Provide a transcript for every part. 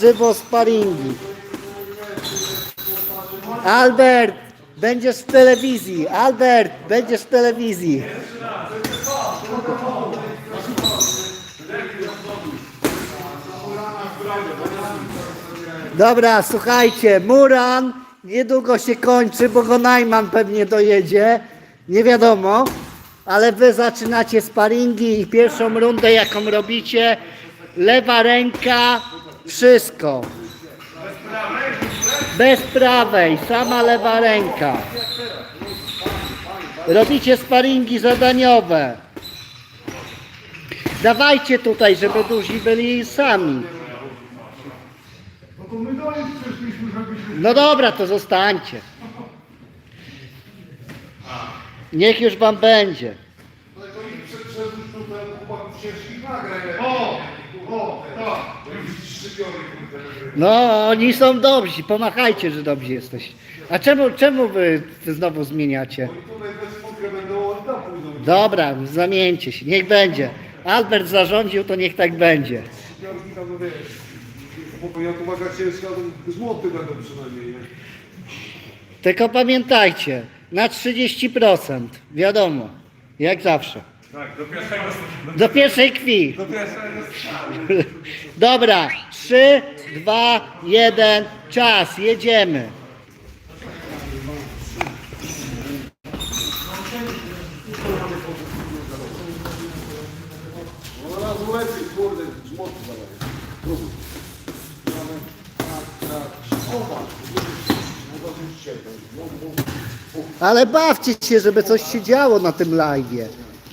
żywo sparingi. Albert, będziesz w telewizji. Albert, będziesz w telewizji. Dobra, słuchajcie, Muran niedługo się kończy, bo go Najman pewnie dojedzie. Nie wiadomo, ale wy zaczynacie sparingi i pierwszą rundę, jaką robicie, lewa ręka, wszystko. Bez prawej, sama lewa ręka. Robicie sparingi zadaniowe. Dawajcie tutaj, żeby duzi byli sami. No dobra, to zostańcie. Niech już wam będzie. Tylko ich przed tutaj chłopaków ciężkich nagrań. O! O! Tak! Już szczypiony kurde. No, oni są dobrzy, pomachajcie, że dobrzy jesteście. A czemu, czemu wy znowu zmieniacie? Dobra, zamieńcie się, niech będzie. Albert zarządził, to niech tak będzie. No wiesz. Chłopie, ja tu waga ciężka, to złoty będą przynajmniej, nie? Tylko pamiętajcie, na 30%, wiadomo, jak zawsze. Tak, do pierwszego, Do pierwszej krwi. do pierwszego Dobra, 3, 2, 1, czas, jedziemy. Ale bawcie się, żeby coś się działo na tym live'ie.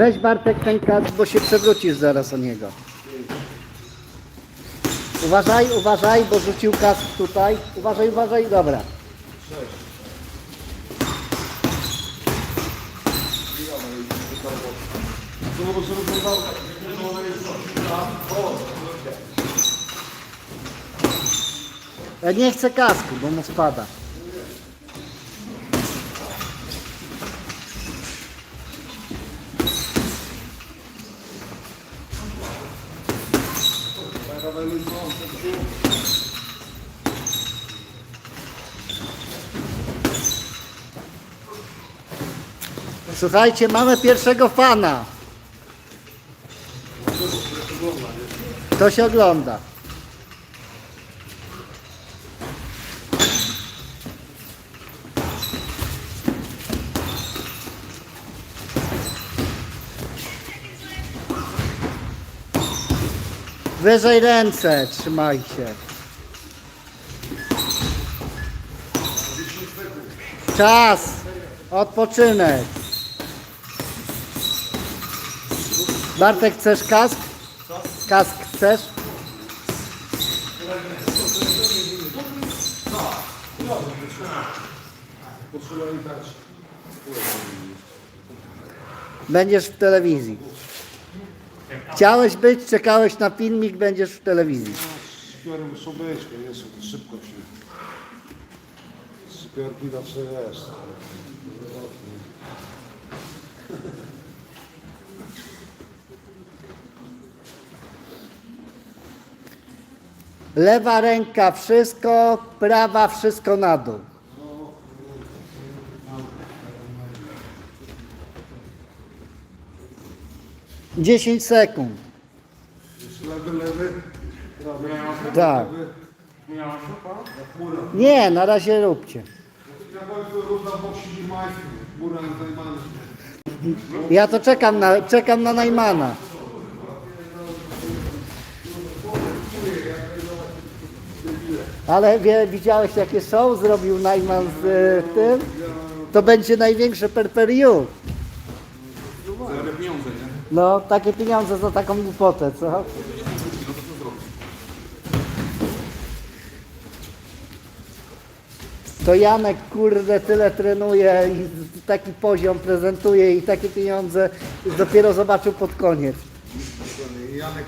Weź Bartek ten kask, bo się przewrócisz zaraz o niego. Uważaj, uważaj, bo rzucił kask tutaj. Uważaj, uważaj, dobra. Ja nie chcę kasku, bo mu spada. Słuchajcie, mamy pierwszego fana. To się ogląda. Wyżej ręce, trzymajcie. Czas. Odpoczynek. Bartek, chcesz kask? Kask chcesz? Będziesz w telewizji. Chciałeś być, czekałeś na filmik, będziesz w telewizji. Szpiorem muszą być, bo jest szybko się. Szpiorki zawsze jest. Lewa ręka wszystko, prawa wszystko na dół. Dziesięć sekund. Lewy, lewy. Tak. Nie, na razie róbcie. Ja to czekam na, czekam na Najmana. Ale wie, widziałeś jakie show zrobił Najman z e, tym? To będzie największe per per you. Zarabiam pieniądze, nie? No, takie pieniądze za taką głupotę, co? To Janek, kurde, tyle trenuje i taki poziom prezentuje i takie pieniądze dopiero zobaczył pod koniec. Janek.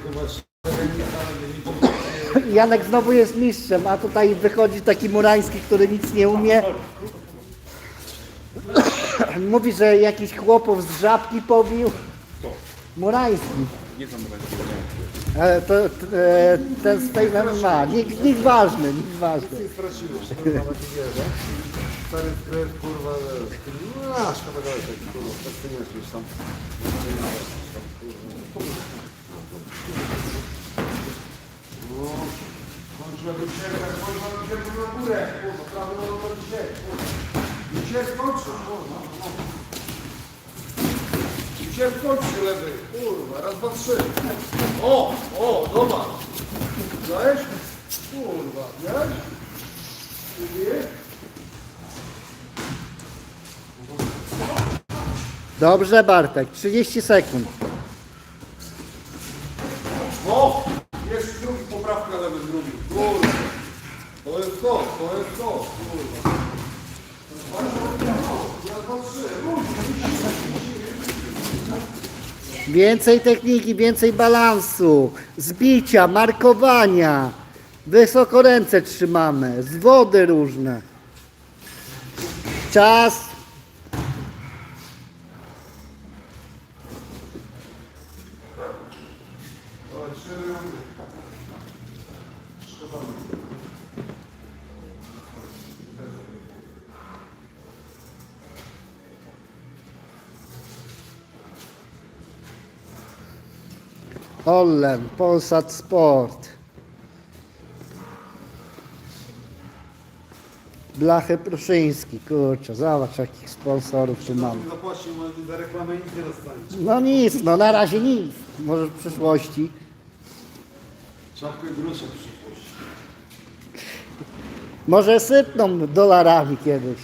Janek znowu jest mistrzem, a tutaj wychodzi taki Murański, który nic nie umie. Mówi, że jakiś chłopów z żabki pobił. Murański. Nie będzie. E, to, e, ten z tej ma. Nikt, nikt ważny, nikt ważny. Kurwa. Stary kurwa, kurwa, nie jesteś tam. No, kończyła kończyła do ciebie na górę, kurwa, prawo na górę dzisiaj, kurwa. No. Lewy, kurwa, raz, dwa, trzy. O, o, zobacz. Widziałeś? Kurwa, widziałeś? Widzisz? Dobrze, Bartek, 30 sekund. O! Jest drugi, poprawka lewy drugi. Kurwa. To to, to jest to. Więcej techniki, więcej balansu, zbicia, markowania. Wysoko ręce trzymamy, z wody różne. Czas. Ollen, Polsat Sport. Blachy Pruszyński, kurczę, zobacz jakich sponsorów tu mamy. Zapłacił, ale za reklamę nic nie dostaniesz. No nic, no na razie nic. Może w przyszłości. Czapkę grusza przyszłość. Może sypną dolarami kiedyś.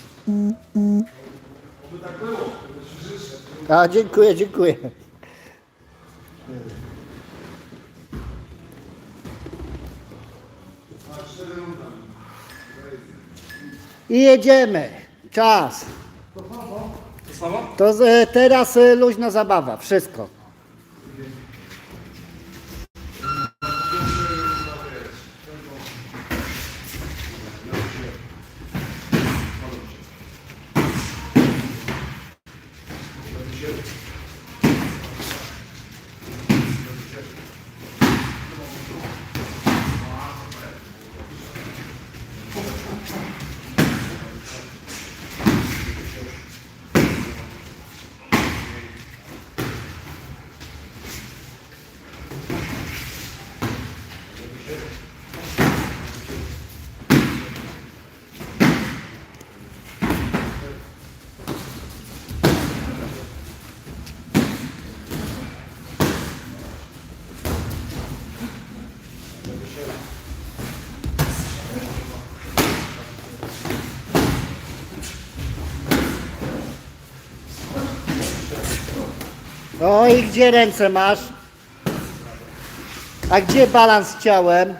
By tak było. A dziękuję, dziękuję. A cztery runda. I jedziemy. Czas. To z, teraz y, luźna zabawa, wszystko. O i gdzie ręce masz? A gdzie balans ciałem?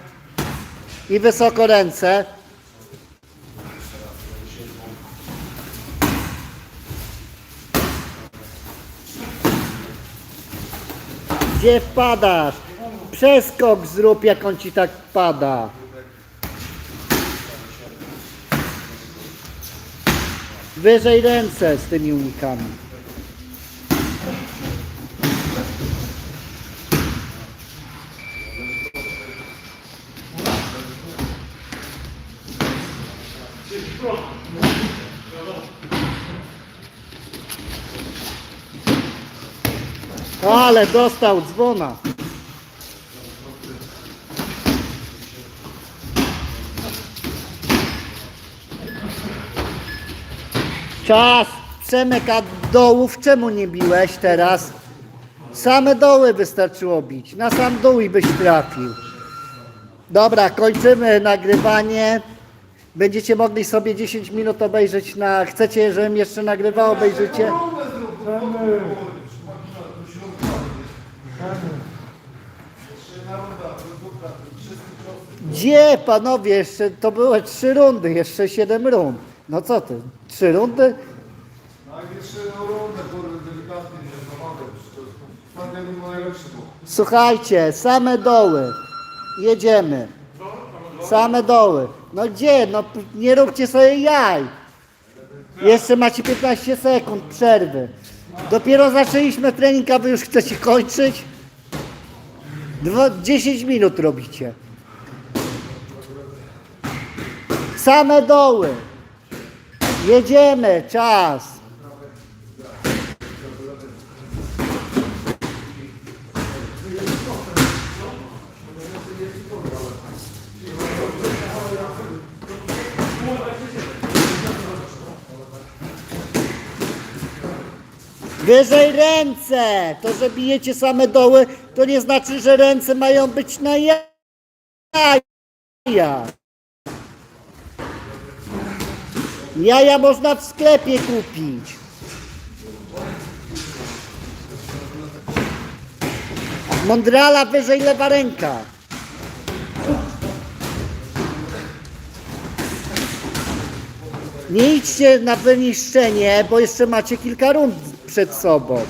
I wysoko ręce. Gdzie wpadasz? Przeskok zrób, jak on ci tak pada. Wyżej ręce z tymi unikami. Ale dostał dzwona. Czas. Przemek, a dołów czemu nie biłeś teraz? Same doły wystarczyło bić. Na sam dół i byś trafił. Dobra, kończymy nagrywanie. Będziecie mogli sobie 10 minut obejrzeć na... Chcecie, żebym jeszcze nagrywał? Obejrzycie? Gdzie, panowie, jeszcze to były trzy rundy, jeszcze siedem rund. No co ty? Trzy rundy? Największy rundę, kurde, delikatnie, nie naprawdę. Ostatnio był najlepszy był. Słuchajcie, same doły. Jedziemy. Same doły. No gdzie? No nie róbcie sobie jaj. Jeszcze macie 15 sekund przerwy. Dopiero zaczęliśmy trening, a wy już chcecie kończyć? Dwa, 10 minut robicie. Same doły. Jedziemy, czas. Wyżej ręce! To, że bijecie same doły, to nie znaczy, że ręce mają być na jaja. Jaja można w sklepie kupić. Mądrala wyżej lewa ręka. Nie idźcie na wyniszczenie, bo jeszcze macie kilka rund przed sobą.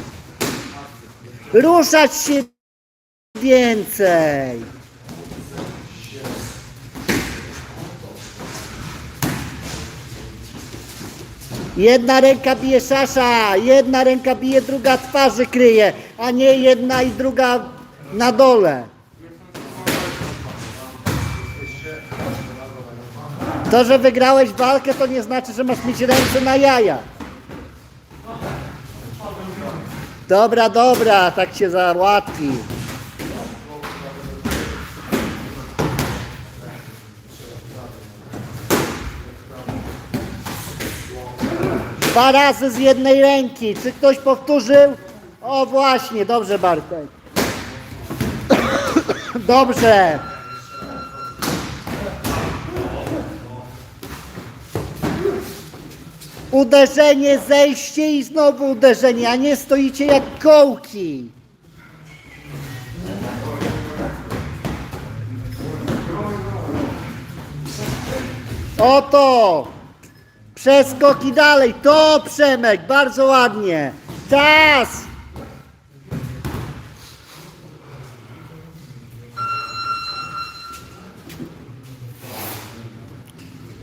Ruszać się więcej. Jedna ręka bije szasza, jedna ręka bije, druga twarzy kryje, a nie jedna i druga na dole. To, że wygrałeś walkę, to nie znaczy, że masz mieć ręce na jaja. Dobra, dobra, tak się załatwi. Dwa razy z jednej ręki. Czy ktoś powtórzył? O właśnie, dobrze Bartek. Dobrze. Uderzenie, zejście i znowu uderzenie, a nie stoicie jak kołki. Oto! Przeskok i dalej. To Przemek, bardzo ładnie. Czas!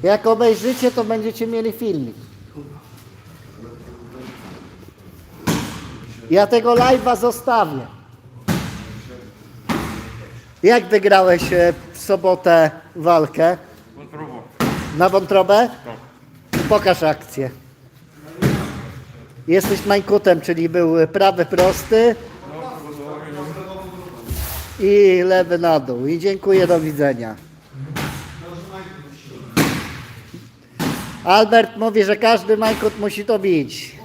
Jak obejrzycie, to będziecie mieli filmik. Ja tego live'a zostawię. Jak wygrałeś e, w sobotę walkę? Wątrobo. Na wątrobę? Tak. Pokaż akcję. Jesteś mańkutem, czyli był prawy prosty i lewy na dół. I dziękuję, do widzenia. Albert mówi, że każdy majkut musi to bić.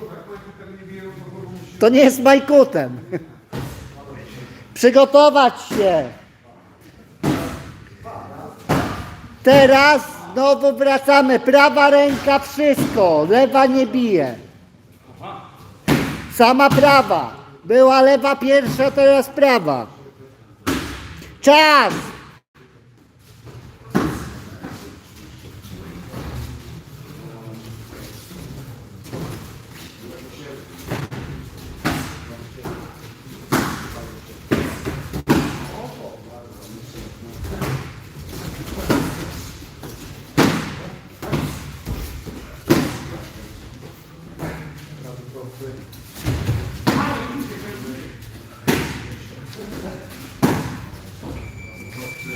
To nie jest majkutem. Przygotować się. Teraz znowu wracamy. Prawa ręka wszystko, lewa nie bije. Sama prawa. Była lewa pierwsza, teraz prawa. Czas!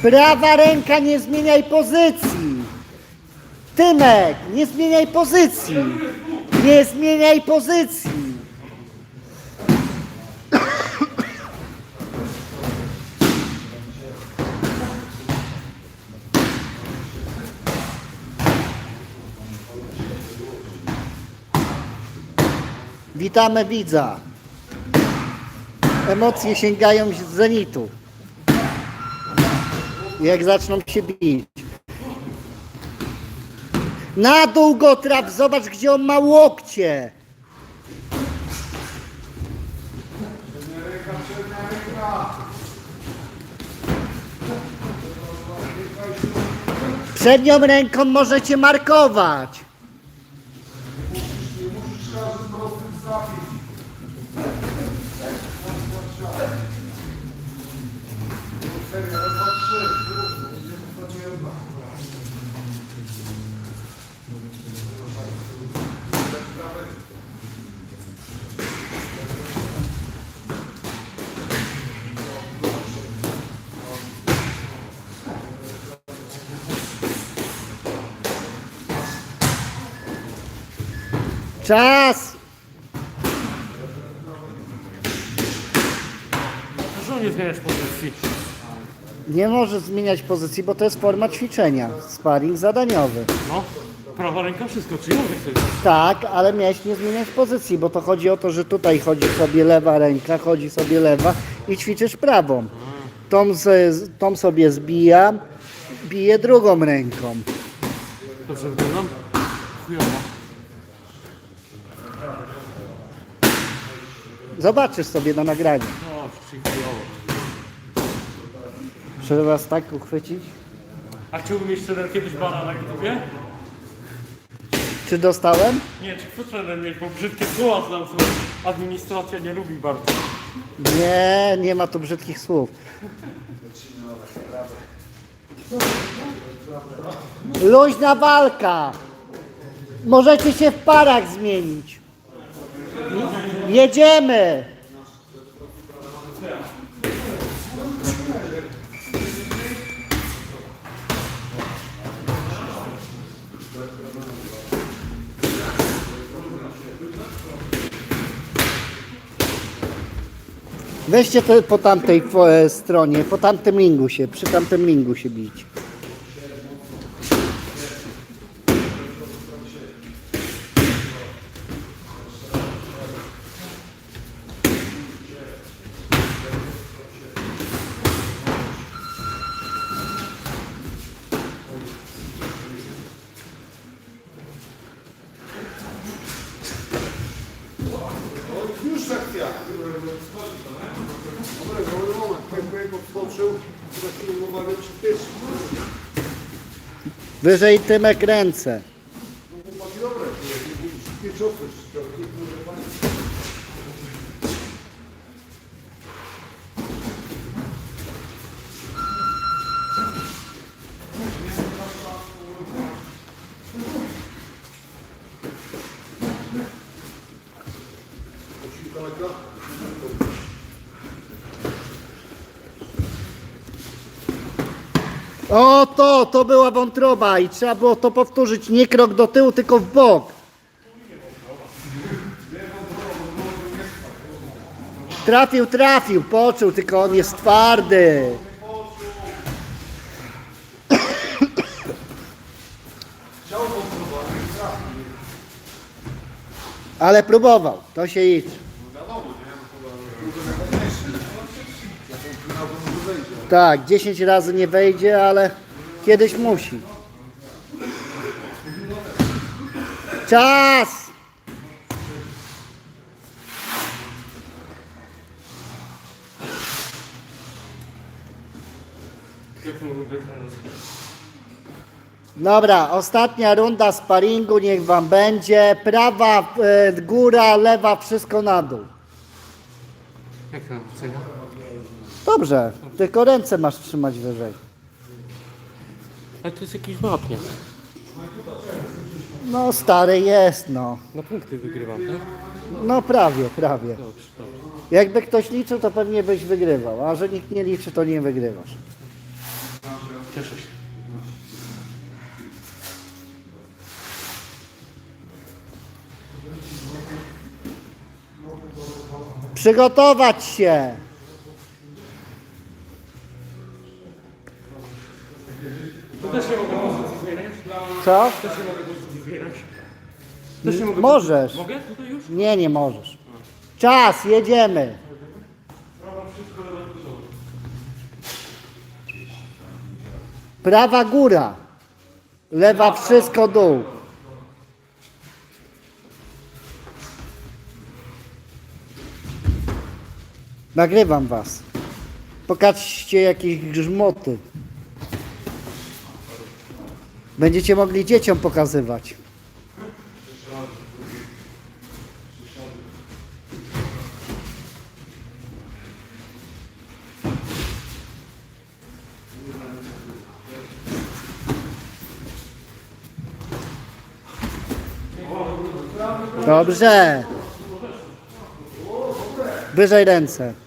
Prawa ręka, nie zmieniaj pozycji. Tymek, nie zmieniaj pozycji. Nie zmieniaj pozycji. Witamy widza. Emocje sięgają z zenitu. Jak zaczną się bić. Na dół go traf, zobacz gdzie on ma łokcie. Przednią ręką możecie markować. Czas! Dlaczego nie zmieniasz pozycji? Nie możesz zmieniać pozycji, bo to jest forma ćwiczenia. Sparring zadaniowy. No, prawa ręka wszystko, czy to jest? Tak, ale miałeś nie zmieniać pozycji, bo to chodzi o to, że tutaj chodzi sobie lewa ręka, chodzi sobie lewa i ćwiczysz prawą. Tą, z, tą sobie zbija, bije drugą ręką. Dobrze wyglądam? Chujowo. Zobaczysz sobie na nagraniu. No, chujowo. Trzeba was tak uchwycić. A chciałbym mieć trener kiedyś bana na YouTubie? Czy dostałem? Nie, czy chcę trener mieć, bo brzydkie słowa znam, co administracja nie lubi bardzo. Nie, nie ma tu brzydkich słów. Luźna walka. Możecie się w parach zmienić. Jedziemy. Weźcie to po tamtej e, stronie, po tamtym ringu się, przy tamtym ringu się bić. Już akcja. Dobra, dobry moment. Pękłego wskoczył. Za chwilę mogła być pierwszy. Wyżej Tymek ręce. O to, to była wątroba i trzeba było to powtórzyć. Nie krok do tyłu, tylko w bok. Trafił, trafił, poczuł, tylko on jest twardy. Ale próbował, to się liczy. Tak, 10 razy nie wejdzie, ale kiedyś musi. Czas! Dobra, ostatnia runda sparingu, niech wam będzie. Prawa e, góra, lewa wszystko na dół. Jak to ocenia? Dobrze, tylko ręce masz trzymać wyżej. Ale to jest jakiś wapnie. No stary jest, no. Na punkty wygrywam, tak? No prawie, prawie. Dobrze, dobrze. Jakby ktoś liczył, to pewnie byś wygrywał, a że nikt nie liczy, to nie wygrywasz. Cieszę się. Przygotować się! To też nie mogę pozycji zmieniać? Co? Też nie mogę pozycji zmieniać? Też nie mogę Możesz. Mogę tutaj już? Nie, nie możesz. Czas, jedziemy. Prawa góra, lewa wszystko dół. Nagrywam was. Pokażcie jakieś grzmoty. Będziecie mogli dzieciom pokazywać. Dobrze. Wyżej ręce.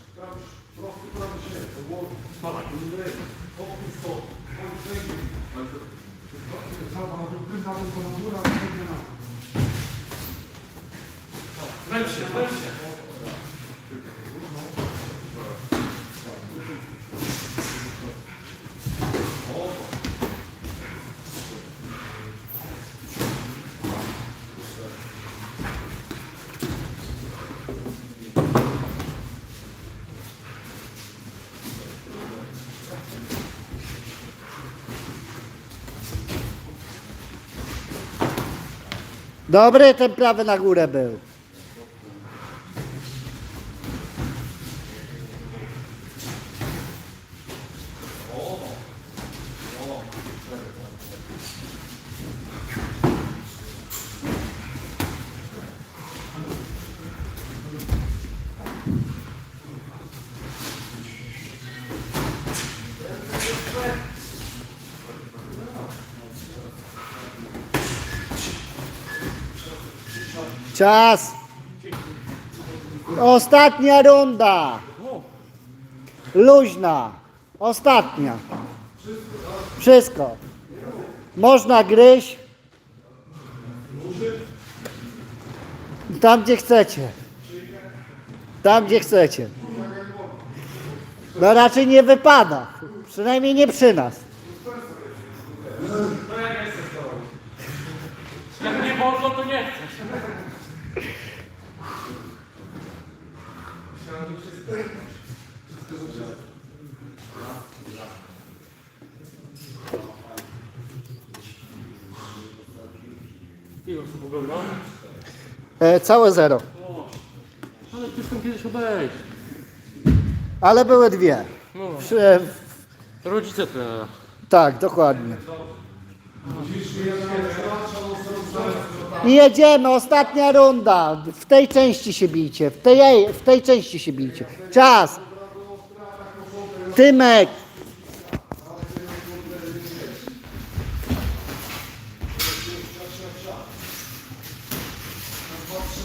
Dobry ten prawy na górę był. Czas. Ostatnia runda. Luźna. Ostatnia. Wszystko. Można gryźć. Tam gdzie chcecie. Tam gdzie chcecie. No raczej nie wypada. Przynajmniej nie przy nas. Jak nie wolno, to nie chcesz. Ile osób ogląda? E, całe zero. Ale tam kiedyś obejść. Ale były dwie. No, Przy, rodzice trenera. tak, dokładnie. I jedziemy, ostatnia runda. W tej części się bijcie. W tej, w tej części się bijcie. Czas. Tymek.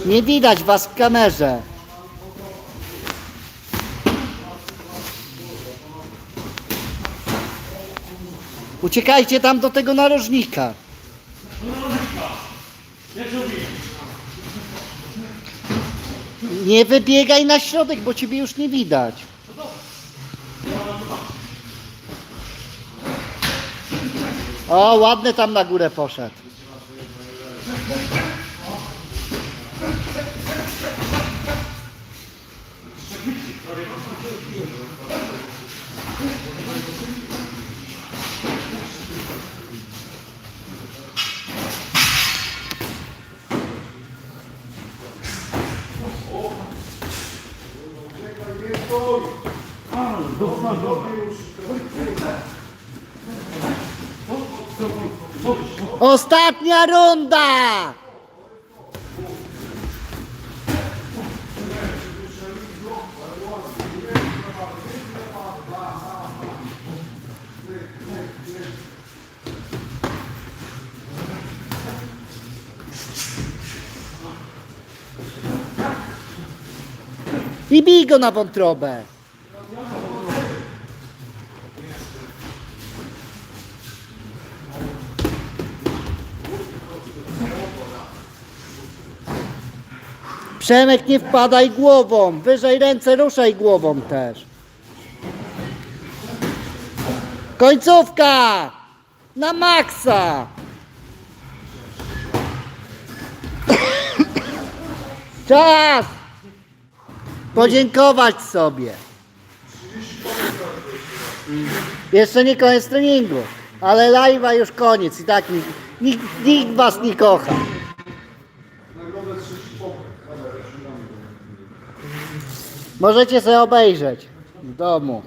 Nie widać was w kamerze. Uciekajcie tam do tego narożnika. Nie wybiegaj na środek, bo ciebie już nie widać. O, ładny tam na górę poszedł. Ostatnia runda! I bij go na wątrobę. Przemek, nie wpadaj głową. Wyżej ręce, ruszaj głową też. Końcówka! Na maksa! Czas! Podziękować sobie. Jeszcze nie koniec treningu, ale live'a już koniec i tak nikt, nikt, nikt was nie kocha. Możecie sobie obejrzeć w domu.